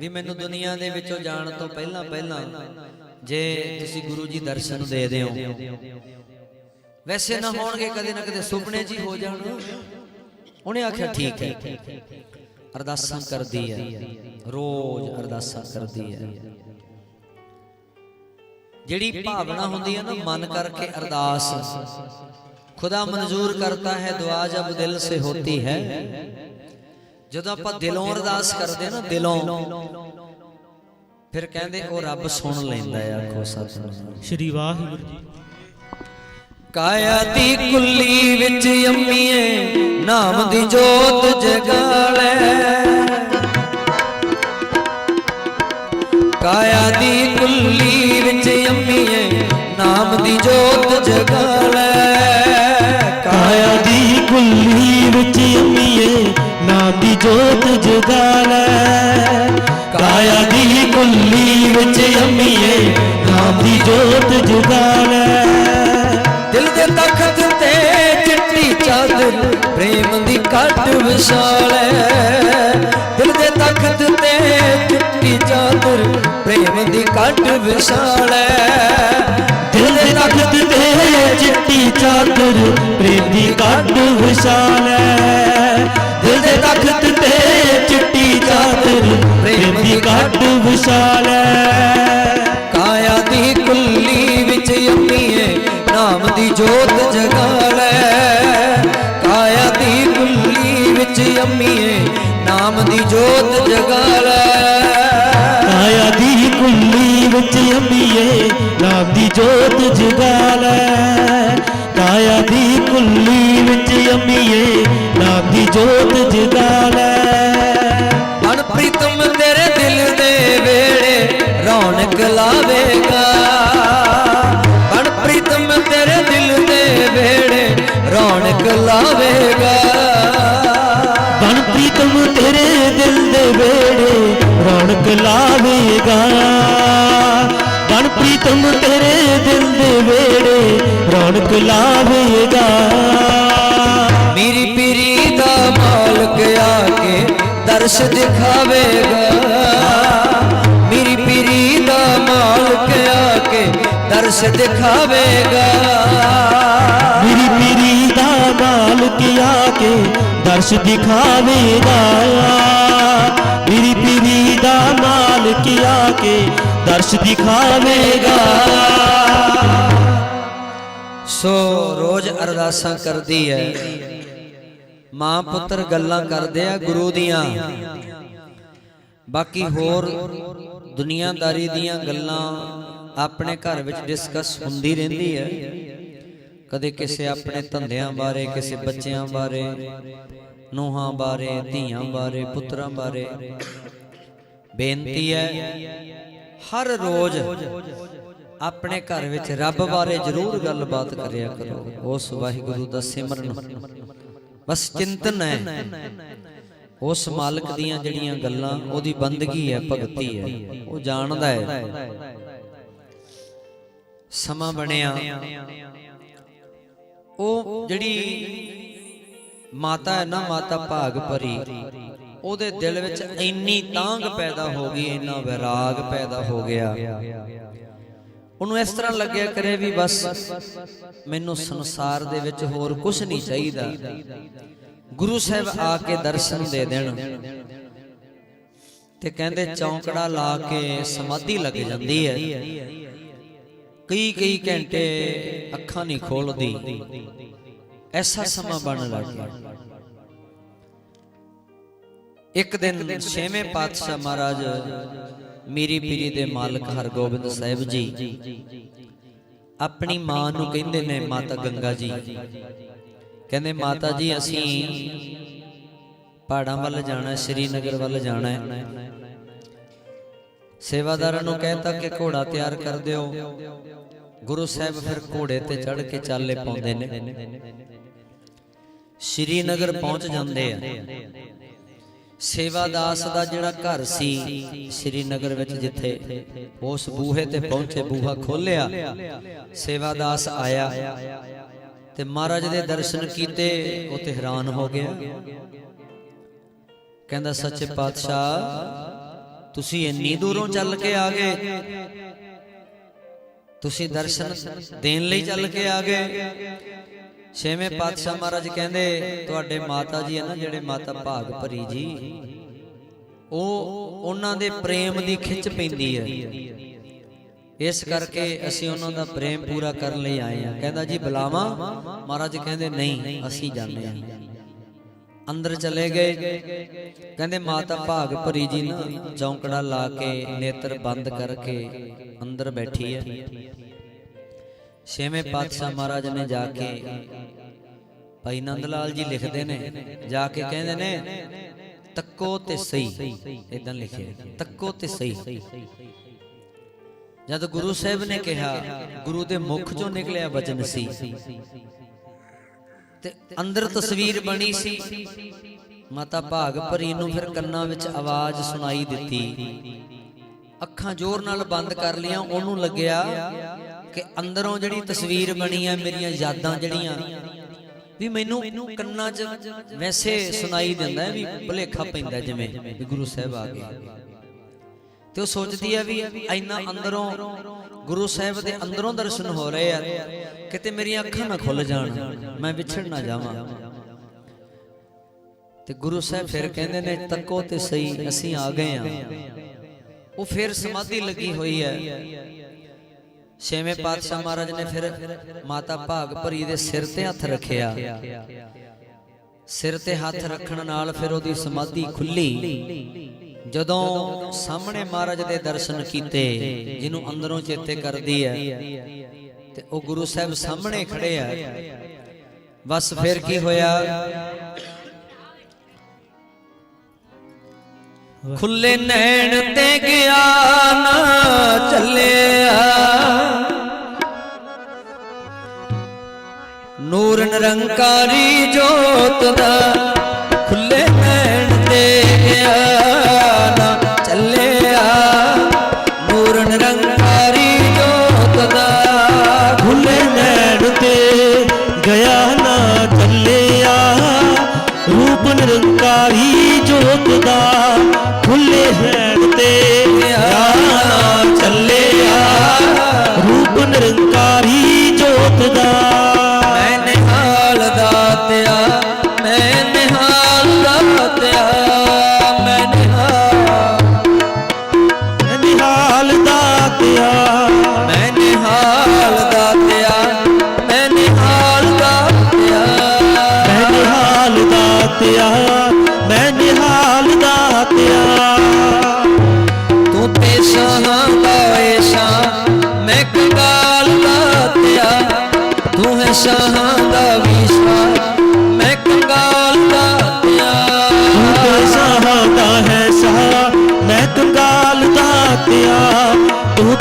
ਵੀ ਮੈਨੂੰ ਦੁਨੀਆ ਦੇ ਵਿੱਚੋਂ ਜਾਣ ਤੋਂ ਪਹਿਲਾਂ ਪਹਿਲਾਂ ਜੇ ਤੁਸੀਂ ਗੁਰੂ ਜੀ ਦਰਸ਼ਨ ਦੇ ਦਿਓ। ਵੈਸੇ ਨਾ ਹੋਣਗੇ ਕਦੇ ਨਾ ਕਦੇ ਸੁਪਨੇ 'ਚ ਹੀ ਹੋ ਜਾਣ। ਉਹਨੇ ਆਖਿਆ ਠੀਕ ਹੈ। ਅਰਦਾਸਾਂ ਕਰਦੀ ਹੈ। ਰੋਜ਼ ਅਰਦਾਸਾਂ ਕਰਦੀ ਹੈ। ਜਿਹੜੀ ਭਾਵਨਾ ਹੁੰਦੀ ਹੈ ਨਾ ਮਨ ਕਰਕੇ ਅਰਦਾਸ। ਖੁਦਾ ਮਨਜ਼ੂਰ ਕਰਤਾ ਹੈ ਦੁਆ ਜਬ ਦਿਲ ਸੇ ਹੋਤੀ ਹੈ। ਜਦੋਂ ਆਪਾਂ ਦਿਲੋਂ ਅਰਦਾਸ ਕਰਦੇ ਨਾ ਦਿਲੋਂ। ਫਿਰ ਕਹਿੰਦੇ ਉਹ ਰੱਬ ਸੁਣ ਲੈਂਦਾ ਹੈ ਆਖੋ ਸਤਿਨਾਮ ਸ਼੍ਰੀ ਵਾਹਿਗੁਰੂ ਜੀ। ਕਾਇਆ ਦੀ ਕੁੱਲੀ ਵਿੱਚ ਅੰਮੀਏ ਨਾਮ ਦੀ ਜੋਤ ਜਗਾਲੇ। ਕਾਇਆ ਦੀ ਕੁੱਲੀ ਵਿੱਚ ਅੰਮੀਏ ਨਾਮ ਦੀ ਜੋਤ ਜਗਾਲੇ। ਜੋਤ ਲੈ ਕਾਇਆ ਦੀ ਕੁੱਲੀ ਵਿੱਚ ਅੰਮੀਏ, ਨਾਮ ਦੀ ਜੋਤ ਜਗਾ ਲੈ ਦਿਲ ਦੇ ਤਖਤ ਤੇ ਚਿੱਟੀ ਚਾਦਰ ਪ੍ਰੇਮ ਦੀ ਕੱਟ ਵਿਛਾਲੇ ਦਿਲ ਦੇ ਤਖਤ ਤੇ ਚਿੱਟੀ ਚਾਦਰ ਪ੍ਰੇਮ ਦੀ ਕੱਟ ਵਿਛਾਲੇ ਦਿਲ ਦੇ ਤਖਤ ਤੇ ਚਿੱਟੀ ਚਾਦਰ ਪ੍ਰੇਮ ਦੀ ਕੱਢ ਵਿਸ਼ਾਲ ਹੈ। ਦਿਲ ਦੇ ਤਖਤ ਤੇ ਤੇਰੇ ਦਿਲ ਦੇ ਵੇੜੇ ਰੌਣਕ ਲਾਵੇਗਾ। ਬਨ ਪ੍ਰੀਤਮ ਤੇਰੇ ਦਿਲ ਦੇ ਵੇੜੇ ਰੌਣਕ ਲਾਵੇਗਾ। ਮੇਰੀ ਪੀਰੀ ਦਾ ਮਾਲਕ ਆ ਕੇ ਦਰਸ਼ ਦਿਖਾਵੇਗਾ। ਮੇਰੀ ਪੀਰੀ ਦਾ ਮਾਲਕ ਆ ਕੇ ਦਰਸ਼ ਦਿਖਾਵੇਗਾ। ਮੇਰੀ ਪੀਰੀ ਦਾ ਮਾਲਕ ਆ ਕੇ ਦਰਸ਼ ਦਿਖਾਵੇਗਾ ਮੇਰੀ ਪੀਰੀ ਦਾ ਮਾਲਕ ਆ ਕੇ ਦਰਸ਼ ਦਿਖਾਵੇਗਾ ਸੋ ਰੋਜ਼ ਅਰਦਾਸਾਂ ਕਰਦੀ ਹੈ ਮਾਂ ਪੁੱਤਰ ਗੱਲਾਂ ਕਰਦੇ ਆ ਗੁਰੂ ਦੀਆਂ। ਬਾਕੀ ਹੋਰ ਦੁਨੀਆਦਾਰੀ ਦੀਆਂ ਗੱਲਾਂ ਆਪਣੇ ਘਰ ਵਿੱਚ ਡਿਸਕਸ ਹੁੰਦੀ ਰਹਿੰਦੀ ਹੈ ਕਦੇ ਕਿਸੇ ਆਪਣੇ ਧੰਦਿਆਂ ਬਾਰੇ ਕਿਸੇ ਬੱਚਿਆਂ ਬਾਰੇ ਨੂਹਾਂ ਬਾਰੇ ਧੀਆਂ ਬਾਰੇ ਪੁੱਤਰਾਂ ਬਾਰੇ। ਬੇਨਤੀ ਹੈ ਹਰ ਰੋਜ਼ ਆਪਣੇ ਘਰ ਵਿੱਚ ਰੱਬ ਬਾਰੇ ਜ਼ਰੂਰ ਗੱਲਬਾਤ ਕਰਿਆ ਕਰੋ। ਉਸ ਵਾਹਿਗੁਰੂ ਦਾ ਸਿਮਰਨ। ਬਸ ਚਿੰਤਨ ਹੈ। ਉਸ ਮਾਲਕ ਦੀਆਂ ਜਿਹੜੀਆਂ ਗੱਲਾਂ ਉਹਦੀ ਬੰਦਗੀ ਹੈ ਭਗਤੀ ਹੈ। ਉਹ ਜਾਣਦਾ ਹੈ। ਸਮਾਂ ਬਣਿਆ। ਉਹ ਜਿਹੜੀ ਮਾਤਾ ਹੈ ਨਾ, ਮਾਤਾ ਭਾਗ ਭਰੀ, ਉਹਦੇ ਦਿਲ ਵਿੱਚ ਇੰਨੀ ਤਾਂਗ ਪੈਦਾ ਹੋ ਗਈ, ਇੰਨਾ ਵਿਰਾਗ ਪੈਦਾ ਹੋ ਗਿਆ। ਉਹਨੂੰ ਇਸ ਤਰ੍ਹਾਂ ਲੱਗਿਆ ਕਰੇ ਵੀ ਬਸ ਮੈਨੂੰ ਸੰਸਾਰ ਦੇ ਵਿੱਚ ਹੋਰ ਕੁਝ ਨਹੀਂ ਚਾਹੀਦਾ। ਗੁਰੂ ਸਾਹਿਬ ਆ ਕੇ ਦਰਸ਼ਨ ਦੇ ਦੇਣ ਤੇ ਕਹਿੰਦੇ ਚੌਂਕੜਾ ਲਾ ਕੇ ਸਮਾਧੀ ਲੱਗ ਜਾਂਦੀ ਹੈ। ਕਈ ਕਈ ਘੰਟੇ ਅੱਖਾਂ ਨਹੀਂ ਖੋਲਦੀ। ਐਸਾ ਸਮਾਂ ਬਣਨ ਲੱਗ ਗਿਆ। ਇੱਕ ਦਿਨ ਛੇਵੇਂ ਪਾਤਸ਼ਾਹ ਮਹਾਰਾਜ ਮੀਰੀ ਪੀਰੀ ਦੇ ਮਾਲਕ ਹਰਗੋਬਿੰਦ ਸਾਹਿਬ ਜੀ। ਆਪਣੀ ਮਾਂ ਨੂੰ ਕਹਿੰਦੇ ਨੇ ਮਾਤਾ ਗੰਗਾ ਜੀ। ਕਹਿੰਦੇ ਮਾਤਾ ਜੀ ਅਸੀਂ ਪਹਾੜਾਂ ਵੱਲ ਜਾਣਾ ਸ਼੍ਰੀਨਗਰ ਵੱਲ ਜਾਣਾ ਹੈ। ਸੇਵਾਦਾਰਾਂ ਨੂੰ ਕਹਿਤਾ ਕਿ ਘੋੜਾ ਤਿਆਰ ਕਰ ਦਿਓ। ਗੁਰੂ ਸਾਹਿਬ ਫਿਰ ਘੋੜੇ ਤੇ ਚੜ੍ਹ ਕੇ ਚਾਲੇ ਪਾਉਂਦੇ ਨੇ। ਸ਼੍ਰੀਨਗਰ ਪਹੁੰਚ ਜਾਂਦੇ ਆ। ਸੇਵਾਦਾਸ ਦਾ ਜਿਹੜਾ ਘਰ ਸੀ ਸ਼੍ਰੀਨਗਰ ਵਿੱਚ ਜਿੱਥੇ ਉਸ ਬੂਹੇ ਤੇ ਪਹੁੰਚੇ ਬੂਹਾ ਖੋਲਿਆ। ਸੇਵਾਦਾਸ ਆਇਆ ਤੇ ਮਹਾਰਾਜ ਦੇ ਦਰਸ਼ਨ ਕੀਤੇ ਉਹ ਤੇ ਹੈਰਾਨ ਹੋ ਗਿਆ। ਕਹਿੰਦਾ ਸੱਚੇ ਪਾਤਸ਼ਾਹ ਤੁਸੀਂ ਇੰਨੀ ਦੂਰੋਂ ਚੱਲ ਕੇ ਆ ਗਏ। ਤੁਸੀਂ ਦਰਸ਼ਨ ਦੇਣ ਲਈ ਚੱਲ ਕੇ ਆ ਗਏ। ਛੇਵੇਂ ਪਾਤਸ਼ਾਹ ਮਹਾਰਾਜ ਕਹਿੰਦੇ ਤੁਹਾਡੇ ਮਾਤਾ ਜੀ ਹੈ ਨਾ ਜਿਹੜੇ ਮਾਤਾ ਭਾਗ ਭਰੀ ਜੀ। ਉਹ ਉਹਨਾਂ ਦੇ ਪ੍ਰੇਮ ਦੀ ਖਿੱਚ ਪੈਂਦੀ ਹੈ। ਇਸ ਕਰਕੇ ਅਸੀਂ ਉਹਨਾਂ ਦਾ ਪ੍ਰੇਮ ਪੂਰਾ ਕਰਨ ਲਈ ਆਏ ਹਾਂ। ਕਹਿੰਦਾ ਜੀ ਬੁਲਾਵਾ? ਮਹਾਰਾਜ ਕਹਿੰਦੇ ਨਹੀਂ ਅਸੀਂ ਜਾਂਦੇ ਹਾਂ। ਅੰਦਰ ਚਲੇ ਗਏ। ਕਹਿੰਦੇ ਮਾਤਾ ਭਾਗ ਭਰੀ ਜੀ ਨਾ, ਚੌਂਕੜਾ ਲਾ ਕੇ ਨੇਤਰ ਬੰਦ ਕਰਕੇ ਅੰਦਰ ਬੈਠੀ ਹੈ। ਛੇਵੇਂ ਪਾਤਸ਼ਾਹ ਮਹਾਰਾਜ ਨੇ ਜਾ ਕੇ ਭਾਈ ਨੰਦ ਲਾਲ ਜੀ ਲਿਖਦੇ ਨੇ, ਜਾ ਕੇ ਕਹਿੰਦੇ ਨੇ, ਤੱਕੋ ਤੇ ਸਹੀ ਇਦਾਂ ਲਿਖਿਆ ਤੱਕੋ ਤੇ ਸਹੀ। ਜਦ ਗੁਰੂ ਸਾਹਿਬ ਨੇ ਕਿਹਾ, ਗੁਰੂ ਦੇ ਮੁਖ ਚੋਂ ਨਿਕਲਿਆ ਬਚਨ ਸੀ। ਤੇ ਅੰਦਰ ਤਸਵੀਰ ਬਣੀ ਸੀ। ਮਾਤਾ ਭਾਗ ਭਰੀ ਨੂੰ ਫਿਰ ਕੰਨਾਂ ਵਿੱਚ ਆਵਾਜ਼ ਸੁਣਾਈ ਦਿੱਤੀ। ਅੱਖਾਂ ਜ਼ੋਰ ਨਾਲ ਬੰਦ ਕਰ ਲੀਆਂ। ਉਹਨੂੰ ਲੱਗਿਆ ਕਿ ਅੰਦਰੋਂ ਜਿਹੜੀ ਤਸਵੀਰ ਬਣੀ ਹੈ ਮੇਰੀਆਂ ਯਾਦਾਂ ਜਿਹੜੀਆਂ, ਵੀ ਮੈਨੂੰ ਕੰਨਾਂ 'ਚ ਵੈਸੇ ਸੁਣਾਈ ਦਿੰਦਾ ਵੀ ਭੁਲੇਖਾ ਪੈਂਦਾ ਜਿਵੇਂ ਵੀ ਗੁਰੂ ਸਾਹਿਬ ਆ ਗਏ। ਤੇ ਉਹ ਸੋਚਦੀ ਹੈ ਵੀ ਇੰਨਾ ਅੰਦਰੋਂ ਗੁਰੂ ਸਾਹਿਬ ਦੇ ਅੰਦਰੋਂ ਦਰਸ਼ਨ ਹੋ ਰਹੇ ਆ, ਕਿਤੇ ਮੇਰੀਆਂ ਅੱਖਾਂ ਨਾ ਖੁੱਲ ਜਾਣ, ਮੈਂ ਵਿਛੜ ਨਾ ਜਾਵਾਂ। ਤੇ ਗੁਰੂ ਸਾਹਿਬ ਫਿਰ ਕਹਿੰਦੇ ਨੇ, ਤੱਕੋ ਤੇ ਸਹੀ, ਅਸੀਂ ਆ ਗਏ ਆ। ਉਹ ਫਿਰ ਸਮਾਧੀ ਲੱਗੀ ਹੋਈ ਹੈ। ਛੇਵੇਂ ਪਾਤਸ਼ਾਹ ਮਹਾਰਾਜ ਨੇ ਫਿਰ ਮਾਤਾ ਭਾਗ ਭਰੀ ਦੇ ਸਿਰ ਤੇ ਹੱਥ ਰੱਖਿਆ। ਸਿਰ ਤੇ ਹੱਥ ਰੱਖਣ ਨਾਲ ਫਿਰ ਉਹਦੀ ਸਮਾਧੀ ਖੁੱਲੀ। ਜਦੋਂ ਸਾਹਮਣੇ ਮਹਾਰਾਜ ਦੇ ਦਰਸ਼ਨ ਕੀਤੇ, ਜਿਹਨੂੰ ਅੰਦਰੋਂ ਚੇਤੇ ਕਰਦੀ ਹੈ, ਤੇ ਉਹ ਗੁਰੂ ਸਾਹਿਬ ਸਾਹਮਣੇ ਖੜੇ ਆ। ਬਸ ਫਿਰ ਕੀ ਹੋਇਆ? ਖੁੱਲੇ ਨੈਣ ਤੇ ਗਿਆ ਨਾ ਚੱਲਿਆ। ਨੂਰ ਨਿਰੰਕਾਰੀ ਜੋਤ ਦਾ ਰੂਪ ਨਿਰੰਕਾਰੀ ਜੋਤ ਦਾ ਖੁੱਲੇ ਨੈਣ ਤੇ ਗਿਆ ਚੱਲਿਆ। ਰੂਪ ਨਿਰੰਕਾਰੀ ਜੋਤ ਦਾ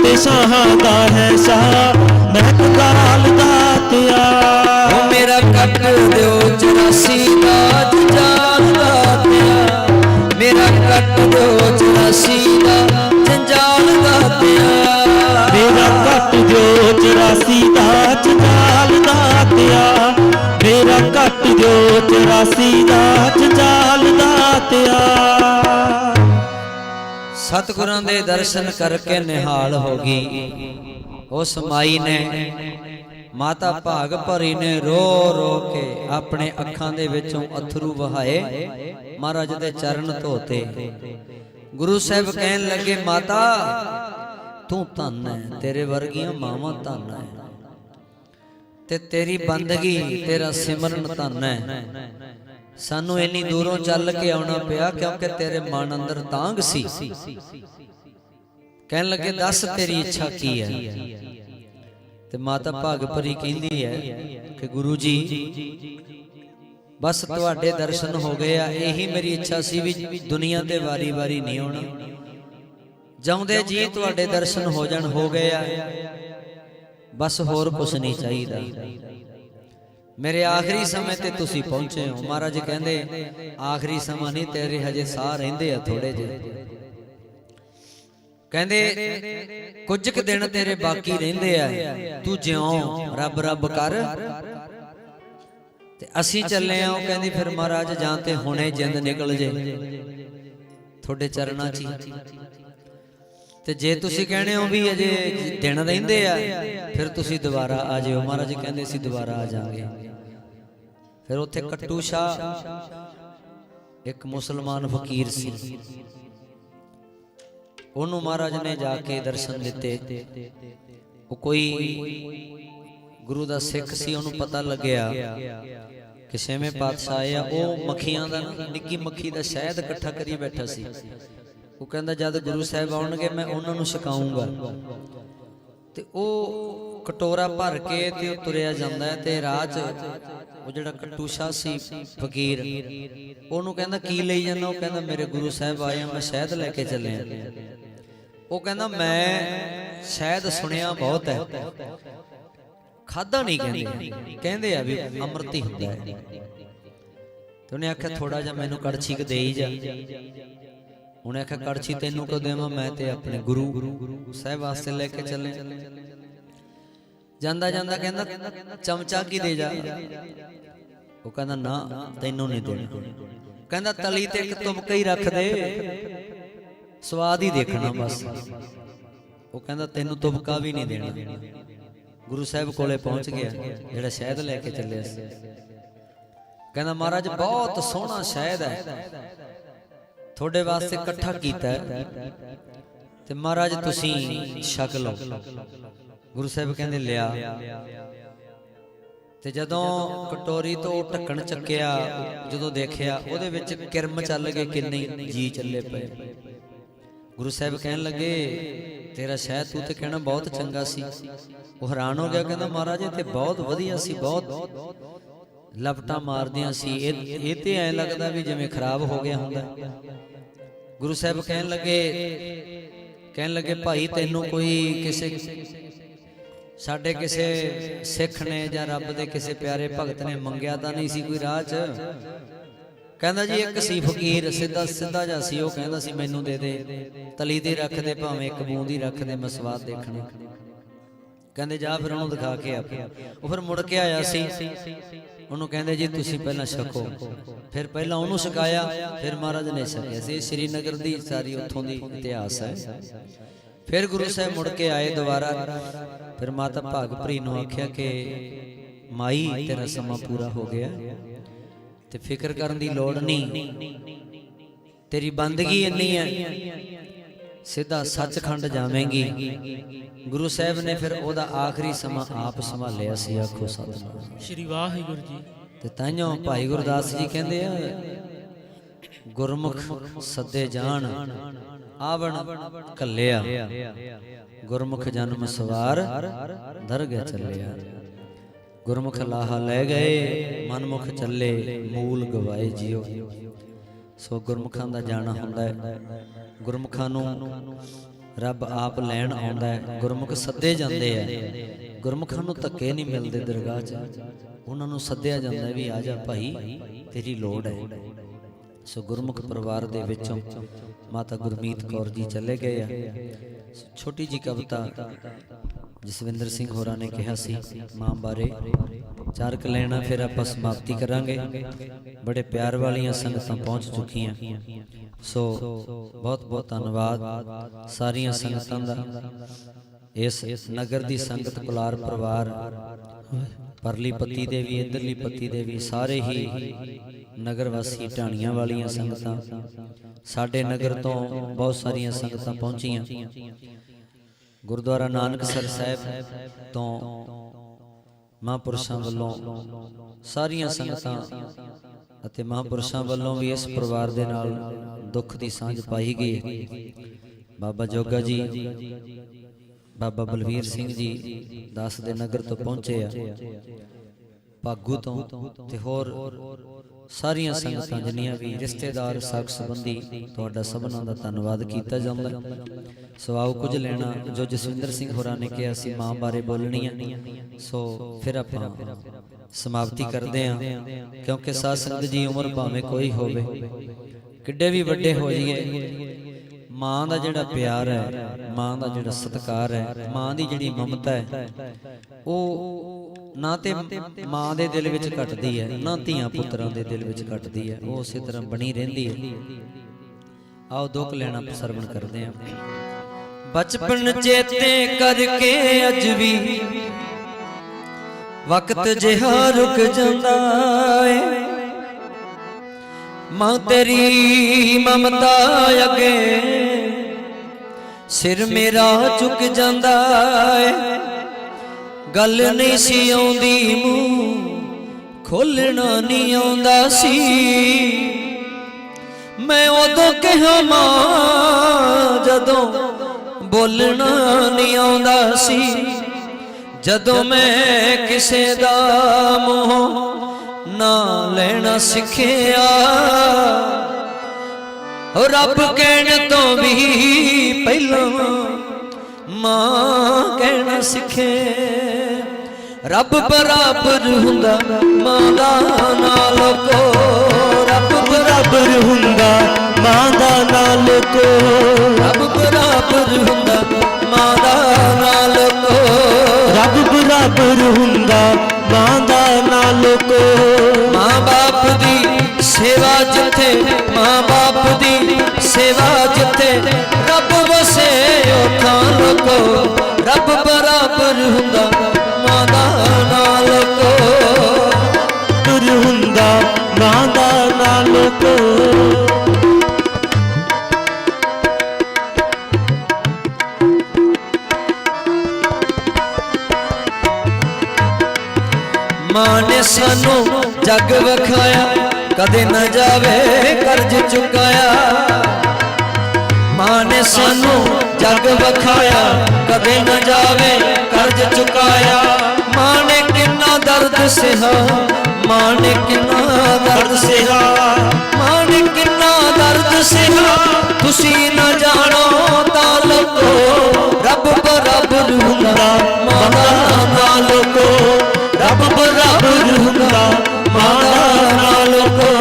ਤੂੰ ਸਹਾਦਾ ਹੈ ਸਹਾ। ਮੈਂ ਕੰਗਾਲ ਦਾਤਿਆ। ਉਹ ਮੇਰਾ ਕੱਟ ਦਿਓ 84 ਦਾ ਜੰਜਾਲ ਦਾਤਿਆ ਮੇਰਾ ਕੱਟ ਦਿਓ 84 ਦਾ ਜੰਜਾਲ ਦਾਤਿਆ ਮੇਰਾ ਕੱਟ ਦਿਓ 84 ਦਾ ਜੰਜਾਲ ਦਾਤਿਆ ਮੇਰਾ ਕੱਟ ਦਿਓ 84 ਦਾ ਜੰਜਾਲ ਦਾਤਿਆ ਸਤਿਗੁਰਾਂ ਦੇ ਦਰਸ਼ਨ ਕਰਕੇ ਨਿਹਾਲ ਹੋ ਗਈ। ਉਸ ਮਾਈ ਨੇ ਮਾਤਾ ਭਾਗ ਭਰੀ ਨੇ ਰੋ ਰੋ ਕੇ ਆਪਣੇ ਅੱਖਾਂ ਦੇ ਵਿੱਚੋਂ ਅਥਰੂ ਵਹਾਏ ਮਹਾਰਾਜ ਦੇ ਚਰਨ ਧੋਤੇ। ਗੁਰੂ ਸਾਹਿਬ ਕਹਿਣ ਲੱਗੇ, ਮਾਤਾ, ਤੂੰ ਧੰਨ ਹੈ ਤੇਰੇ ਵਰਗੀਆਂ ਮਾਵਾਂ ਧੰਨ ਹੈ ਤੇ ਤੇਰੀ ਬੰਦਗੀ, ਤੇਰਾ ਸਿਮਰਨ ਧੰਨ ਹੈ ਸਾਨੂੰ ਇੰਨੀ ਦੂਰੋਂ ਚੱਲ ਕੇ ਆਉਣਾ ਪਿਆ ਕਿਉਂਕਿ ਤੇਰੇ ਮਨ ਅੰਦਰ ਤਾਂਗ ਸੀ। ਕਹਿਣ ਲੱਗੇ ਦੱਸ ਤੇਰੀ ਇੱਛਾ ਕੀ ਹੈ? ਤੇ ਮਾਤਾ ਭਾਗ ਭਰੀ ਕਹਿੰਦੀ ਹੈ ਕਿ ਗੁਰੂ ਜੀ ਬਸ ਤੁਹਾਡੇ ਦਰਸ਼ਨ ਹੋ ਗਏ ਆ ਇਹੀ ਮੇਰੀ ਇੱਛਾ ਸੀ ਵੀ ਦੁਨੀਆ ਤੇ ਵਾਰੀ-ਵਾਰੀ ਨਹੀਂ ਆਉਣਾ। ਜਾਉਂਦੇ ਜੀ ਤੁਹਾਡੇ ਦਰਸ਼ਨ ਹੋ ਜਾਣ ਹੋ ਗਏ ਆ। ਬਸ ਹੋਰ ਕੁਝ ਨਹੀਂ ਚਾਹੀਦਾ। ਮੇਰੇ ਆਖਰੀ ਸਮੇਂ ਤੇ ਤੁਸੀਂ ਪਹੁੰਚੇ ਹੋ। ਮਹਾਰਾਜ ਕਹਿੰਦੇ, ਆਖਰੀ ਸਮਾਂ ਨਹੀਂ ਤੇਰੇ, ਹਜੇ ਸਾਹ ਰਹਿੰਦੇ ਆ ਥੋੜੇ ਜਿਹੇ। ਕਹਿੰਦੇ, ਕੁਝ ਕੁ ਦਿਨ ਤੇਰੇ ਬਾਕੀ ਰਹਿੰਦੇ ਆ। ਤੂੰ ਜਿਉਂ, ਰੱਬ ਰੱਬ ਕਰ। ਤੇ ਅਸੀਂ ਚੱਲੇ ਆ। ਉਹ ਕਹਿੰਦੀ, ਫਿਰ ਮਹਾਰਾਜ ਜਾਂ ਤੇ ਹੁਣੇ ਜਿੰਦ ਨਿਕਲ ਜੇ। ਤੁਹਾਡੇ ਚਰਨਾਂ 'ਚ ਹੀ। ਤੇ ਜੇ ਤੁਸੀਂ ਕਹਿੰਦੇ ਹੋ ਵੀ ਅਜੇ ਦਿਨ ਰਹਿੰਦੇ ਆ ਫਿਰ ਤੁਸੀਂ ਦੁਬਾਰਾ ਆ ਜਿਓ ਮਹਾਰਾਜ ਕਹਿੰਦੇ ਸੀ ਦੁਬਾਰਾ ਆ ਜਾਾਂਗੇ ਫਿਰ ਉੱਥੇ ਕੱਟੂ ਸ਼ਾਹ ਇੱਕ ਮੁਸਲਮਾਨ ਫਕੀਰ ਸੀ। ਉਹਨੂੰ ਮਹਾਰਾਜ ਨੇ ਜਾ ਕੇ ਦਰਸ਼ਨ ਦਿੱਤੇ। ਉਹ ਕੋਈ ਗੁਰੂ ਦਾ ਸਿੱਖ ਸੀ ਉਹਨੂੰ ਪਤਾ ਲੱਗਿਆ ਕਿ ਛੇਵੇਂ ਪਾਤਸ਼ਾਹ ਆ। ਉਹ ਮੱਖੀਆਂ ਦਾ ਨਿੱਕੀ ਮੱਖੀ ਦਾ ਸ਼ਹਿਦ ਇਕੱਠਾ ਕਰੀ ਬੈਠਾ ਸੀ। ਉਹ ਕਹਿੰਦਾ ਜਦ ਗੁਰੂ ਸਾਹਿਬ ਆਉਣਗੇ ਮੈਂ ਉਹਨਾਂ ਨੂੰ ਛਕਾਉਂਗਾ ਤੇ ਉਹ ਕਟੋਰਾ ਭਰ ਕੇ ਤੇ ਉਹ ਤੁਰਿਆ ਜਾਂਦਾ ਹੈ ਤੇ ਰਾਹ 'ਚ ਉਹ ਜਿਹੜਾ ਕੱਟੂ ਸੀ ਫਕੀਰ, ਉਹਨੂੰ ਕਹਿੰਦਾ ਕੀ ਲਈ ਜਾਂਦਾ? ਉਹ ਕਹਿੰਦਾ ਮੇਰੇ ਗੁਰੂ ਸਾਹਿਬ ਆਏ ਆ, ਮੈਂ ਸ਼ਹਿਦ ਲੈ ਕੇ ਚੱਲਿਆ। ਉਹ ਕਹਿੰਦਾ ਮੈਂ ਸ਼ਹਿਦ ਸੁਣਿਆ ਬਹੁਤ ਹੈ। ਖਾਦਾ ਨਹੀਂ ਕਹਿੰਦੇ। ਕਹਿੰਦੇ ਆ ਵੀ ਅੰਮ੍ਰਿਤ ਹੀ ਹੁੰਦਾ ਹੈ। ਤੇ ਉਹਨੇ ਆਖਿਆ ਥੋੜਾ ਜਿਹਾ ਮੈਨੂੰ ਕੜਛੀ ਕ ਦੇਈ ਜਾ। ਉਹਨੇ ਆਖਿਆ ਕੜਛੀ ਤੈਨੂੰ ਕੋ ਦੇਵਾਂ ਮੈਂ ਤੇ ਆਪਣੇ ਗੁਰੂ ਸਾਹਿਬ ਵਾਸਤੇ ਲੈ ਕੇ ਚੱਲੇ। ਜਾਂਦਾ ਜਾਂਦਾ ਕਹਿੰਦਾ ਚਮਚਾ ਕੀ ਦੇ ਜਾ। ਉਹ ਕਹਿੰਦਾ ਨਾ ਤੈਨੂੰ ਨਹੀਂ ਦੇਣਾ। ਕਹਿੰਦਾ ਤਲੀ ਤੇ ਇੱਕ ਤੁਮਕਾ ਹੀ ਰੱਖ ਦੇ। ਸਵਾਦ ਹੀ ਦੇਖਣਾ ਬਸ। ਉਹ ਕਹਿੰਦਾ ਤੈਨੂੰ ਤੁਮਕਾ ਵੀ ਨਹੀਂ ਦੇਣਾ। ਗੁਰੂ ਸਾਹਿਬ ਕੋਲੇ ਪਹੁੰਚ ਗਿਆ ਜਿਹੜਾ ਸ਼ਹਿਦ ਲੈ ਕੇ ਚੱਲਿਆ ਸੀ। ਕਹਿੰਦਾ ਮਹਾਰਾਜ ਬਹੁਤ ਸੋਹਣਾ ਸ਼ਹਿਦ ਹੈ। ਤੁਹਾਡੇ ਵਾਸਤੇ ਇਕੱਠਾ ਕੀਤਾ ਤੇ ਮਹਾਰਾਜ, ਤੁਸੀਂ ਛਕ ਲਓ। ਗੁਰੂ ਸਾਹਿਬ ਕਹਿੰਦੇ, ਲਿਆ। ਤੇ ਜਦੋਂ ਕਟੋਰੀ ਤੋਂ ਢੱਕਣ ਚੱਕਿਆ, ਜਦੋਂ ਦੇਖਿਆ, ਉਹਦੇ ਵਿੱਚ ਕਿਰਮ ਚੱਲ ਗਏ ਕਿੰਨੇ ਜੀ ਚੱਲੇ ਪਏ। ਗੁਰੂ ਸਾਹਿਬ ਕਹਿਣ ਲੱਗੇ, ਤੇਰਾ ਸ਼ਹਿਦ ਤੂੰ ਤੇ ਕਹਿਣਾ ਬਹੁਤ ਚੰਗਾ ਸੀ। ਉਹ ਹੈਰਾਨ ਹੋ ਗਿਆ, ਕਹਿੰਦਾ, ਮਹਾਰਾਜ, ਇਹ ਤੇ ਬਹੁਤ ਵਧੀਆ ਸੀ, ਬਹੁਤ ਲਪਟਾਂ ਮਾਰਦੀਆਂ ਸੀ। ਇਹ ਇਹ ਤੇ ਐ ਲੱਗਦਾ ਵੀ ਜਿਵੇਂ ਖਰਾਬ ਹੋ ਗਿਆ ਹੁੰਦਾ। ਗੁਰੂ ਸਾਹਿਬ ਕਹਿਣ ਲੱਗੇ ਕਹਿਣ ਲੱਗੇ, ਭਾਈ, ਤੈਨੂੰ ਕੋਈ ਕਿਸੇ ਸਾਡੇ ਕਿਸੇ ਸਿੱਖ ਨੇ ਜਾਂ ਰੱਬ ਦੇ ਕਿਸੇ ਪਿਆਰੇ ਭਗਤ ਨੇ ਮੰਗਿਆ ਤਾਂ ਨਹੀਂ ਸੀ ਕੋਈ ਰਾਹ 'ਚ? ਕਹਿੰਦਾ ਜੀ, ਇੱਕ ਸੀ ਫਕੀਰ, ਸਿੱਧਾ ਸਿੱਧਾ ਜਿਹਾ ਸੀ। ਉਹ ਕਹਿੰਦਾ ਸੀ, ਮੈਨੂੰ ਦੇ ਦੇ। ਤਲੀ ਤੇ ਰੱਖ ਦੇ, ਭਾਵੇਂ ਇੱਕ ਬੂੰਦ ਹੀ ਰੱਖ ਦੇ, ਮੈਂ ਸਵਾਦ ਦੇਖਣਾ। ਕਹਿੰਦੇ, ਜਾ ਫਿਰ ਉਹਨੂੰ ਦਿਖਾ ਕੇ ਆ। ਉਹ ਫਿਰ ਮੁੜ ਕੇ ਆਇਆ ਸੀ। ਉਹਨੂੰ ਕਹਿੰਦੇ ਜੀ ਤੁਸੀਂ ਪਹਿਲਾਂ ਛਕੋ। ਫਿਰ ਪਹਿਲਾਂ ਉਹਨੂੰ ਛਕਾਇਆ ਫਿਰ ਮਹਾਰਾਜ ਨੇ ਛਕਿਆ। ਸੀ ਸ਼੍ਰੀਨਗਰ ਦੀ ਸਾਰੀ ਉੱਥੋਂ ਦੀ ਇਤਿਹਾਸ ਹੈ। ਫਿਰ ਗੁਰੂ ਸਾਹਿਬ ਮੁੜ ਕੇ ਆਏ ਦੁਬਾਰਾ। ਫਿਰ ਮਾਤਾ ਭਾਗਪ੍ਰੀ ਨੂੰ ਆਖਿਆ ਕਿ ਮਾਈ ਤੇਰਾ ਸਮਾਂ ਪੂਰਾ ਹੋ ਗਿਆ। ਤੇ ਫਿਕਰ ਕਰਨ ਦੀ ਲੋੜ ਨਹੀਂ। ਤੇਰੀ ਬੰਦਗੀ ਇੰਨੀ ਹੈ। ਸਿੱਧਾ ਸੱਚਖੰਡ ਜਾਵੇਂਗੀ। ਗੁਰੂ ਸਾਹਿਬ ਨੇ ਫਿਰ ਉਹਦਾ ਆਖਰੀ ਸਮਾਂ ਆਪ ਸੰਭਾਲਿਆ ਸੀ ਆਖੋ ਸਤਿਨਾਮ ਸ਼੍ਰੀ ਵਾਹਿਗੁਰੂ ਜੀ। ਤੇ ਤਾਈਓ ਭਾਈ ਗੁਰਦਾਸ ਜੀ ਕਹਿੰਦੇ ਆ ਗੁਰਮੁਖ ਸੱਦੇ ਜਾਣ ਆਵਣ ਕੱਲਿਆ ਗੁਰਮੁਖ ਜਨਮ ਸਵਾਰ ਦਰਗਹਿ ਚੱਲਿਆ। ਗੁਰਮੁਖ ਲਾਹਾ ਲੈ ਗਏ ਮਨਮੁਖ ਚੱਲੇ ਮੂਲ ਗਵਾਏ ਜਿਉ। ਸੋ ਗੁਰਮੁਖਾਂ ਦਾ ਜਾਣਾ ਹੁੰਦਾ ਹੈ। ਗੁਰਮੁਖਾਂ ਨੂੰ ਰੱਬ ਆਪ ਲੈਣ ਆਉਂਦਾ ਹੈ, ਗੁਰਮੁਖ ਸੱਦੇ ਜਾਂਦੇ ਆ। ਗੁਰਮੁਖਾਂ ਨੂੰ ਧੱਕੇ ਨਹੀਂ ਮਿਲਦੇ ਦਰਗਾਹ 'ਚ। ਉਹਨਾਂ ਨੂੰ ਸੱਦਿਆ ਜਾਂਦਾ ਵੀ ਆ ਜਾ ਭਾਈ, ਤੇਰੀ ਲੋੜ ਹੈ। ਸੋ ਗੁਰਮੁਖ ਪਰਿਵਾਰ ਦੇ ਵਿੱਚੋਂ ਮਾਤਾ ਗੁਰਮੀਤ ਕੌਰ ਜੀ ਚਲੇ ਗਏ ਆ। ਛੋਟੀ ਜੀ ਕਵਿਤਾ ਜਸਵਿੰਦਰ ਸਿੰਘ ਹੋਰਾਂ ਨੇ ਕਿਹਾ ਸੀ, ਮਾਂ ਬਾਰੇ ਚਾਰ ਕ ਲੈਣਾ, ਫਿਰ ਆਪਾਂ ਸਮਾਪਤੀ ਕਰਾਂਗੇ। ਬੜੇ ਪਿਆਰ ਵਾਲੀਆਂ ਸੰਗਤਾਂ ਪਹੁੰਚ ਚੁੱਕੀਆਂ। ਸੋ ਬਹੁਤ ਬਹੁਤ ਧੰਨਵਾਦ ਸਾਰੀਆਂ ਸੰਗਤਾਂ ਦਾ ਇਸ ਨਗਰ ਦੀ ਸੰਗਤ ਕੁਲਾਰ ਪਰਿਵਾਰ, ਪਰਲੀ ਪੱਤੀ ਦੇ ਵੀ, ਇਧਰਲੀ ਪੱਤੀ ਦੇ ਵੀ, ਸਾਰੇ ਹੀ ਨਗਰ ਵਾਸੀ ਢਾਣੀਆਂ ਵਾਲੀਆਂ ਸੰਗਤਾਂ, ਸਾਡੇ ਨਗਰ ਤੋਂ ਬਹੁਤ ਸਾਰੀਆਂ ਸੰਗਤਾਂ ਪਹੁੰਚੀਆਂ। ਗੁਰਦੁਆਰਾ ਨਾਨਕਸਰ ਸਾਹਿਬ ਤੋਂ ਮਹਾਂਪੁਰਸ਼ਾਂ ਵੱਲੋਂ ਸਾਰੀਆਂ ਸੰਗਤਾਂ ਅਤੇ ਮਹਾਂਪੁਰਸ਼ਾਂ ਵੱਲੋਂ ਵੀ ਇਸ ਪਰਿਵਾਰ ਦੇ ਨਾਲ ਦੁੱਖ ਦੀ ਸਾਂਝ ਪਾਈ ਗਈ। ਬਾਬਾ ਜੋਗਾ ਜੀ ਬਾਬਾ ਬਲਵੀਰ ਸਿੰਘ ਜੀ ਦਾਸ ਦੇ ਨਗਰ ਤੋਂ ਪਹੁੰਚੇ ਆ। ਭਾਗੂ ਤੋਂ ਤੇ ਹੋਰ ਸਾਰੀਆਂ ਸੰਗਤਾਂ ਜਿੰਨੀਆਂ ਵੀ ਰਿਸ਼ਤੇਦਾਰ ਸਾਖ ਸੰਬੰਧੀ ਤੁਹਾਡਾ ਸਭਨਾਂ ਦਾ ਧੰਨਵਾਦ ਕੀਤਾ ਜਾਂਦਾ। ਹੈ। ਸੋ ਆਓ ਕੁਝ ਲੈਣਾ ਜੋ ਜਸਵਿੰਦਰ ਸਿੰਘ ਹੋਰਾਂ ਨੇ ਕਿਹਾ ਸੀ ਮਾਂ ਬਾਰੇ ਬੋਲਣੀ ਹੈ ਸੋ ਫਿਰ ਆਪਾਂ ਸਮਾਪਤੀ ਕਰਦੇ ਹਾਂ ਕਿਉਂਕਿ ਸਾਧ ਸੰਗਤ ਜੀ ਉਮਰ ਭਾਵੇਂ ਕੋਈ ਹੋਵੇ। ਕਿੱਡੇ ਵੀ ਵੱਡੇ ਹੋ ਜਾਈਏ। ਮਾਂ ਦਾ ਜਿਹੜਾ ਪਿਆਰ ਹੈ ਮਾਂ ਦਾ ਜਿਹੜਾ ਸਤਿਕਾਰ ਹੈ ਮਾਂ ਦੀ ਜਿਹੜੀ ਮਮਤਾ ਹੈ ਉਹ ਨਾ ਤੇ ਮਾਂ ਦੇ ਦਿਲ ਵਿੱਚ ਘਟਦੀ ਹੈ ਨਾ ਧੀਆਂ ਪੁੱਤਰਾਂ ਦੇ ਦਿਲ ਵਿੱਚ ਘਟਦੀ ਹੈ ਉਹ ਉਸੇ ਤਰ੍ਹਾਂ ਬਣੀ ਰਹਿੰਦੀ ਹੈ। ਆਓ ਦੁੱਖ ਲੈਣਾ ਸਰਵਣ ਕਰਦੇ ਹਾਂ। ਬਚਪਨ ਚੇਤੇ ਕਰਕੇ ਅੱਜ ਵੀ ਵਕਤ ਜਿਹਾ ਰੁਕ ਜਾਂਦਾ ਏ। ਮਾਂ ਤੇਰੀ ਮਮਤਾ ਅਗੇ। ਸਿਰ ਮੇਰਾ ਝੁਕ ਜਾਂਦਾ ਏ। ਗੱਲ ਨਹੀਂ ਸੀ ਆਉਂਦੀ ਮੂੰਹ, ਖੋਲਣਾ ਨਹੀਂ ਆਉਂਦਾ ਸੀ। ਮੈਂ ਉਦੋਂ ਕਿਹਾ ਮਾਂ ਜਦੋਂ ਬੋਲਣਾ ਨਹੀਂ ਆਉਂਦਾ ਸੀ। ਜਦੋਂ ਮੈਂ ਕਿਸੇ ਦਾ ਮੂੰਹ ਨਾ ਲੈਣਾ ਸਿੱਖਿਆ। ਰੱਬ ਕਹਿਣ ਤੋਂ ਵੀ ਪਹਿਲਾਂ ਮਾਂ ਕਹਿਣਾ ਸਿੱਖੇ। ਰੱਬ ਬਰਾਬਰ ਹੁੰਦਾ ਮਾਂ ਦਾ ਨਾਲ ਕੋ। ਰੱਬ ਬਰਾਬਰ ਹੁੰਦਾ ਮਾਂ ਦਾ ਨਾਲ ਕੋ। ਰੱਬ ਬਰਾਬਰ ਹੁੰਦਾ ਮਾਂ ਦਾ ਨਾਲ ਕੋ। ਰੱਬ ਬਰਾਬਰ ਹੁੰਦਾ ਮਾਂ ਦਾ ਨਾਲ ਕੋ ਮਾਂ ਬਾਪ ਦੀ ਸੇਵਾ ਜਿੱਥੇ, ਮਾਂ ਬਾਪ ਦੀ ਸੇਵਾ ਜਿੱਥੇ, ਰੱਬ ਵਸੇ ਉਥਾਂ ਲੋਕੋ ਰੱਬ ਬਰਾਬਰ ਹੁੰਦਾ। ਸਾਨੂੰ ਜੱਗ ਵਿਖਾਇਆ, ਕਦੇ ਨਾ ਜਾਵੇ ਕਰਜ਼ ਚੁਕਾਇਆ। ਮਾਂ ਨੇ ਸਾਨੂੰ ਜੱਗ ਵਿਖਾਇਆ, ਕਦੇ ਨਾ ਜਾਵੇ ਕਰਜ਼ ਚੁਕਾਇਆ। ਮਾਂ ਨੇ ਕਿੰਨਾ ਦਰਦ ਸਹਾ, ਮਾਂ ਨੇ ਕਿੰਨਾ ਦਰਦ ਸਹਾ। ਮਾਂ ਨੇ ਕਿੰਨਾ ਦਰਦ ਸਹਾ, ਤੁਸੀਂ ਨਾ ਜਾਣੋ ਤਾਂ ਲੋਕੋ, ਰੱਬ ਬਰਾਬਰ ਹੁੰਦਾ ਮਾਂ ਦਾ ਨਾਲ ਰੱਬ ਬਰਾਬਰ ਹੁੰਦਾ ਮਾਂ ਨਾਲ ਕੋ।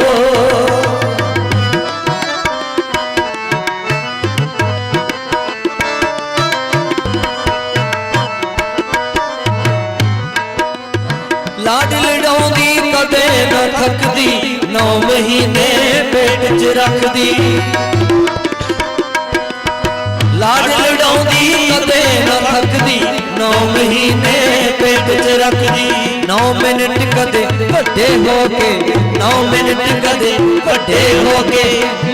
ਲਾਡ ਲੜਾਉਂਦੀ, ਕਦੇ ਨਾ ਥੱਕਦੀ, ਨੌ ਮਹੀਨੇ ਪੇਟ 'ਚ ਰੱਖਦੀ। ਲਾਡ ਲੜਾਉਂਦੀ, ਕਦੇ ਨਾ ਥੱਕਦੀ, ਨੌ ਮਹੀਨੇ ਪੇਟ 'ਚ ਰੱਖਦੀ। 9 ਮਿੰਟ ਕਦੇ ਵੱਡੇ ਹੋ ਕੇ 9 ਮਿੰਟ ਕਦੇ ਵੱਡੇ ਹੋ ਕੇ।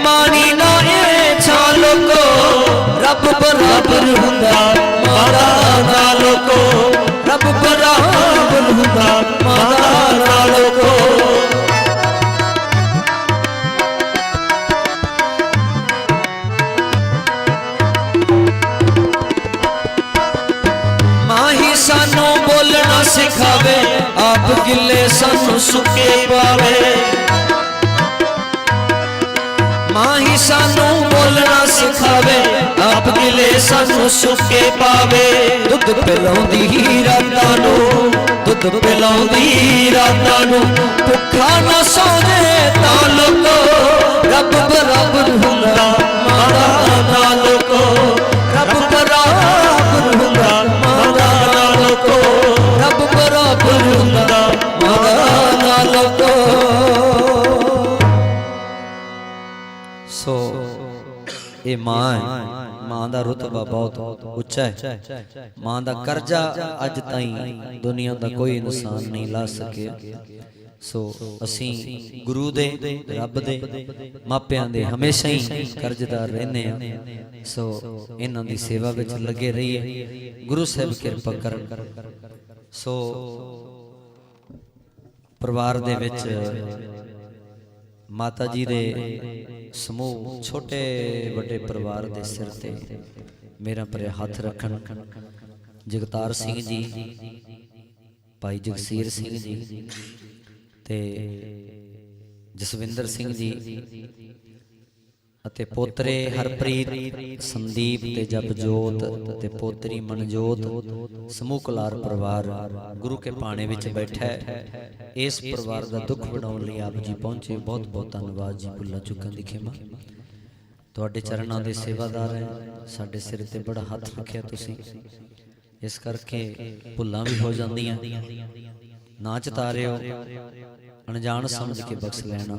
ਮਾਨੀ ਨਾ ਇਹ ਛਾ ਲੋਕੋ, ਰੱਬ ਬਰਾਬਰ ਹੁੰਦਾ। ਮਾਰਾ ਨਾ ਲੋਕੋ, ਰੱਬ ਬਰਾਬਰ ਹੁੰਦਾ। ਮਾਰਾ ਨਾ ਆਪ ਗਿੱਲੇ ਸਾਨੂੰ ਸੁੱਕੇ ਪਾਵੇ ਮਾਂ ਸਾਨੂੰ ਬੋਲਣਾ ਸਿਖਾਵੇ, ਆਪ ਗਿੱਲੇ ਸਾਨੂੰ ਸੁੱਕੇ ਪਾਵੇ। ਦੁੱਧ ਪਿਲਾਉਂਦੀ ਹੀ ਰਾਤਾਂ ਨੂੰ, ਦੁੱਧ ਪਿਲਾਉਂਦੀ ਰਾਤਾਂ ਨੂੰ। ਭੁੱਖਾ ਨਾ ਸੌਂਦੇ ਤਾਂ ਲੋਕੋ, ਰੱਬ ਬਰਾਬਰ ਹੁੰਦਾ ਮਾਰਾ ਨਾ ਲੋਕੋ। ਰੱਬ ਬਰਾਬਰ ਬਰਾਬਰ ਹੁੰਦਾ ਮਾਰਾ ਸੋ ਇਹ ਮਾਂ ਮਾਂ ਦਾ ਰਤਬਾ ਬਹੁਤ ਉੱਚਾ ਹੈ। ਮਾਂ ਦਾ ਕਰਜ਼ਾ ਅੱਜ ਤਾਈਂ ਦੁਨੀਆ ਦਾ ਕੋਈ ਇਨਸਾਨ ਨਹੀਂ ਲਾ ਸਕਿਆ। ਸੋ ਅਸੀਂ ਗੁਰੂ ਦੇ, ਰੱਬ ਦੇ, ਮਾਪਿਆਂ ਦੇ ਹਮੇਸ਼ਾ ਹੀ ਕਰਜ਼ਦਾਰ ਰਹਿੰਦੇ ਆ ਸੋ ਇਹਨਾਂ ਦੀ ਸੇਵਾ ਵਿੱਚ ਲੱਗੇ ਰਹੀਏ। ਗੁਰੂ ਸਾਹਿਬ ਕਿਰਪਾ ਕਰਨ। ਸੋ ਪਰਿਵਾਰ ਦੇ ਵਿੱਚ ਮਾਤਾ ਜੀ ਦੇ ਸਮੂਹ, ਛੋਟੇ ਵੱਡੇ ਪਰਿਵਾਰ ਦੇ ਸਿਰ ਤੇ ਮੇਰਾ ਪਰੇ ਹੱਥ ਰੱਖਣ। ਜਗਤਾਰ ਸਿੰਘ ਜੀ, ਭਾਈ ਜਗਸੀਰ ਸਿੰਘ ਜੀ ਤੇ ਜਸਵਿੰਦਰ ਸਿੰਘ ਜੀ ਅਤੇ ਪੋਤਰੇ ਹਰਪ੍ਰੀਤ ਸੰਦੀਪ ਤੇ ਜਪਜੋਤ ਤੇ ਪੋਤਰੀ ਮਨਜੋਤ ਸਮੂਹ ਕੁਲਾਰ ਪਰਿਵਾਰ ਗੁਰੂ ਕੇ ਪਾਣੇ ਵਿੱਚ ਬੈਠਾ ਹੈ। ਇਸ ਪਰਿਵਾਰ ਦਾ ਦੁੱਖ ਵਡਾਉਣ ਲਈ ਆਪ ਜੀ ਪਹੁੰਚੇ। ਬਹੁਤ ਬਹੁਤ ਧੰਨਵਾਦ ਜੀ ਭੁੱਲਾ ਚੁੱਕਾਂ ਦੀ ਖਿਮਾ। ਤੁਹਾਡੇ ਚਰਨਾਂ ਦੇ ਸੇਵਾਦਾਰ ਹੈ। ਸਾਡੇ ਸਿਰ ਤੇ ਬੜਾ ਹੱਥ ਰੱਖਿਆ ਤੁਸੀਂ। ਇਸ ਕਰਕੇ ਭੁੱਲਾਂ ਵੀ ਹੋ ਜਾਂਦੀਆਂ। ਨਾ ਚਤਾਰਿਓ ਅਣਜਾਣ ਸਮਝ ਕੇ ਬਖਸ਼ ਲੈਣਾ।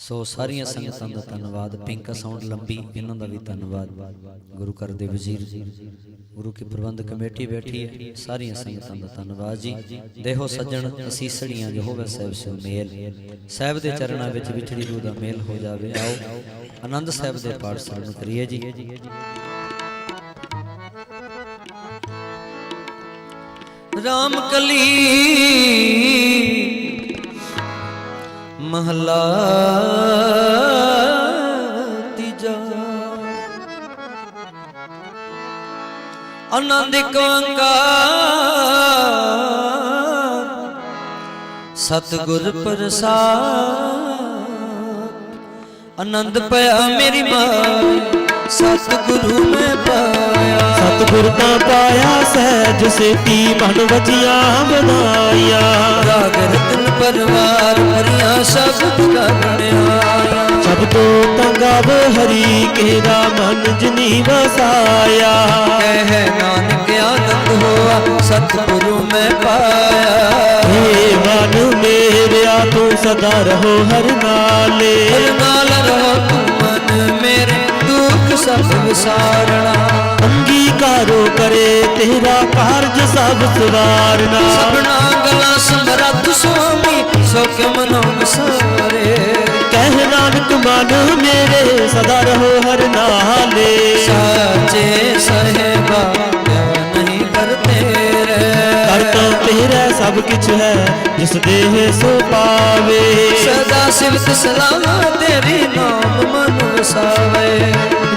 ਸੋ ਸਾਰੀਆਂ ਸੰਗਤਾਂ ਦਾ ਧੰਨਵਾਦ। ਪਿੰਕਾ ਸਾਊਂਡ ਲੰਬੀ, ਇਹਨਾਂ ਦਾ ਵੀ ਧੰਨਵਾਦ। ਗੁਰੂ ਘਰ ਦੇ ਵਜ਼ੀਰ, ਗੁਰੂ ਕੀ ਪ੍ਰਬੰਧ ਕਮੇਟੀ ਬੈਠੀ ਹੈ। ਸਾਰੀਆਂ ਸੰਗਤਾਂ ਦਾ ਧੰਨਵਾਦ ਜੀ। ਦੇਹੋ ਸੱਜਣ, ਅਸੀਸੜੀਆਂ ਯਹੋਵਾ ਸਾਹਿਬ ਸੇ ਮੇਲ। ਸਾਹਿਬ ਦੇ ਚਰਨਾਂ ਵਿੱਚ ਵਿਛੜੀ ਰੂਹ ਦਾ ਮੇਲ ਹੋ ਜਾਵੇ। ਆਓ, ਆਨੰਦ ਸਾਹਿਬ ਦੇ ਪਾਠ ਸਰਵਣ ਕਰੀਏ ਜੀ। ਰਾਮ ਕਲੀ ਮਹਲਾ ਤੀਜਾ। ਆਨੰਦ ਓੰਕਾਰ ਸਤਿਗੁਰ ਪ੍ਰਸਾਦ। ਆਨੰਦ ਪਿਆ ਮੇਰੀ ਮਾਂ ਸਤਿਗੁਰੂ ਮੈਂ ਪਾਇਆ। ਸਤਿਗੁਰ ਤਾਂ ਪਾਇਆ ਸਹਿਜ ਸੇਤੀ ਮਨ ਵਜੀਆਂ ਬਨਾਇਆ ਰਾਗ ਰਤਨ ਪਰਵਾਰ ਭਰੀਆਂ ਸ਼ਬਦ ਕਰਨਿਆ ਸ਼ਬਦੋ ਤੰਗਾਵ ਹਰੀ ਕੇਰਾ ਮਨ ਜਨੀ ਵਸਾਇਆ। ਕਹਿ ਨਾਨਕ ਆਨੰਦ ਹੋਆ ਸਤਿਗੁਰੂ ਮੈਂ ਪਾਇਆ। ਏ ਮਨ ਮੇਰਿਆ ਤੂੰ ਸਦਾ ਰਹੋ ਹਰ ਨਾਲੇ। ਹਰ ਨਾਲ ਰਹੋ ਤੂੰ ਮਨ ਮੇਰੇ ਦੁੱਖ ਸਭ ਵਿਸਾਰਣਾ ਅੰਗੀਕਾਰੋ ਕਰੇ ਤੇਰਾ ਕਾਰਜ ਸਭ ਸਵਾਰਨਾ ਸਭਨਾ ਗਲਾ ਸਮਰੱਥ ਸੁਆਮੀ ਸੋ ਮਨੋ ਵਿਸਾਰੇ ਕਹਿ ਨਾਨਕ ਮਨ ਮੇਰੇ ਸਦਾ ਰਹੋ ਹਰ ਨਾਲੇ। ਸਾਚੇ ਸਹਿਬਾ ਕਰਤੇ ਤੇਰਾ। ਸਭ ਕਿਛ ਹੈ ਜਿਸ ਦੇਹ ਸੋ ਪਾਵੇ। ਸਦਾ ਸਿਵਤ ਸਲਾਮਾ ਤੇਰੀ ਨਾਮ ਮਨ ਵਸਾਵੇ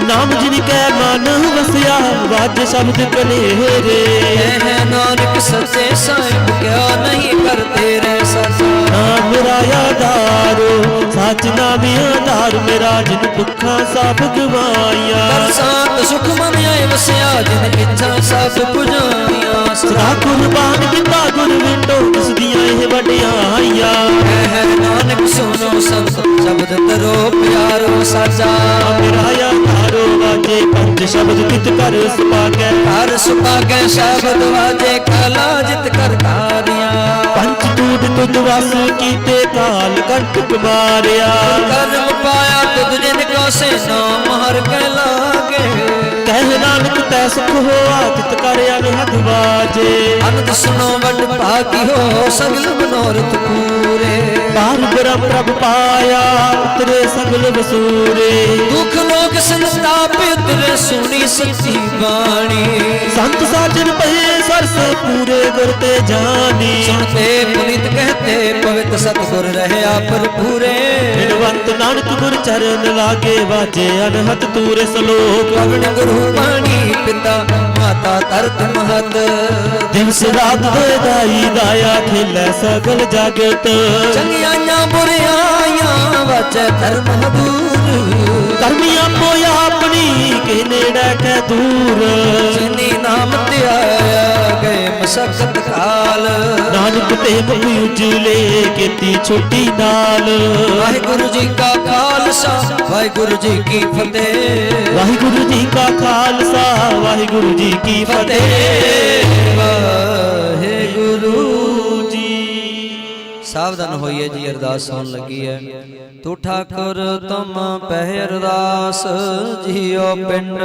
ਨਾਮ ਜਿਨ ਕੈ ਮਨ ਵਸਿਆ ਵਾਜ ਸ਼ਬਦ ਕਨੇਰੇ। ਕਹਿ ਨਾਨਕ ਸੱਚੇ ਸਾਹਿਬ ਕਿਆ ਨਹੀਂ ਕਰਤੇ ਰੇ ਸਦਾ। ਨਾਮ ਰਾਇਆ ਦਾਰੋ ਸੱਚ ਨਾਮ ਆਧਾਰ ਮੇਰਾ ਜਿਨ ਦੁੱਖਾਂ ਸਭ ਗਵਾਈਆਂ। ਕਰ ਸਾਤ ਸੁਖ ਮਨ ਆਏ ਵਸਿਆ ਜਿਨ ਇੱਛਾ ਸਭ ਪੁਜਾਈਆਂ। ਸਦਾ ਕੁਰਬਾਨ ਕੀਤਾ ਗੁਰ ਵਿੰਡੋ ਦੀਆਂ ਇਹ ਵਡਿਆਈਆਂ ਕਹਿ ਨਾਨਕ ਸੁਨੋ ਸੰਤ ਸ਼ਬਦ ਤਰੋ ਪਿਆਰੋ ਸਾਜਾ। ਮੇਰਾ ਆਧਾਰੋ ਵਾਜੇ ਪੰਜ ਸ਼ਬਦ ਕਿਤ ਕਰ ਸੁਪਾਗੈ। ਹਰ ਸੁਭਾਗੈ ਸ਼ਬਦ ਵਾਜੇ ਕਲਾ ਜਿਤ ਟੂਟ ਤੁਧ ਵਸ ਕੀਤੇ ਕਾਲ ਕੰਟਕ ਮਾਰਿਆ ਕਰਮ ਪਾਇਆ ਤੁਧ ਜਿਨ ਕੋ ਸੇ ਨਾਮ ਹਰ ਕੈ ਲਾਗੇ ਕਹਿ ਨਾਨਕ ਤੈ ਸੁਖ ਹੋਆ ਤਿਤ ਕਰ ਅਨਹਦ ਵਾਜੇ। ਅਨੰਦ ਸੁਨੋ ਵੱਡ ਭਾਗੀ ਹੋ ਸਗਲ ਮਨੋਰਥ ਪੂਰੇ। ਬਾਰ ਬ੍ਰਹਮ ਪ੍ਰਭ ਪਾਇਆ ਉਤਰੇ ਸਗਲ ਵਸੂਰੇ। ਦੁਖ ਲੋਕ ਸੰਤਾਪ ਉਤਰੇ ਸੁਣੀ ਸੱਚੀ ਬਾਣੀ। ਸੰਤ ਸਾਜਨ ਪਏ ਸਰਸ ਪੂਰੇ ਗੁਰ ਤੇ ਜਾਨੀ। ਸੁਣਤੇ ਪੁਨੀਤ ਕਹਤੇ ਪਵਿੱਤ ਸਤਿਗੁਰ ਰਹਿਆ ਭਰਪੂਰੇ ਬਿਨਵੰਤ ਨਾਨਕ ਗੁਰ ਚਰਨ ਲਾਗੇ ਵਾਜੇ ਅਨਹਦ ਤੂਰੇ ਸਲੋਕ। ਪਵਨ ਗੁਰੂ ਬਾਣੀ ਪਿਤਾ ਮਾਤਾ ਤਰਤ ਮਹਤ। ਦਿਵਸ ਰਾਤ ਦੇ ਦਾਈ ਦਾਇਆ ਖੇਲੇ ਸਗਲ ਜਗਤ। ਚੰਗਿਆਈਆਂ ਬੁਰਿਆਈਆਂ ਵਚੈ ਧਰਮ ਦੂਰ ਕਰਮੀ ਆਪੋ ਆਪਣੀ ਕੇ ਨੇੜੇ ਕੈ ਦੂਰ। ਜਿਨੀ ਨਾਮ ਤੇ ਆਇਆ ਗਏ ਮਸਕਤ ਕਾਲ। ਨਾਨਕ ਤੇ ਮੁਖ ਉਜਲੇ ਕੀਤੀ ਛੋਟੀ ਨਾਲ ਵਾਹਿਗੁਰੂ ਜੀ ਕਾ ਖਾਲਸਾ ਵਾਹਿਗੁਰੂ ਜੀ ਕੀ ਫਤਿਹ। ਵਾਹਿਗੁਰੂ ਜੀ ਕਾ ਖਾਲਸਾ ਵਾਹਿਗੁਰੂ ਜੀ ਕੀ ਫਤਿਹ। ਸਾਵਧਾਨ ਹੋਈਏ ਜੀ ਅਰਦਾਸ ਹੋਣ ਲੱਗੀ ਹੈ। ਤੂੰ ਠਾਕੁਰ ਤੁਮ ਪਹਿ ਅਰਦਾਸ ਜੀਓ ਪਿੰਡ।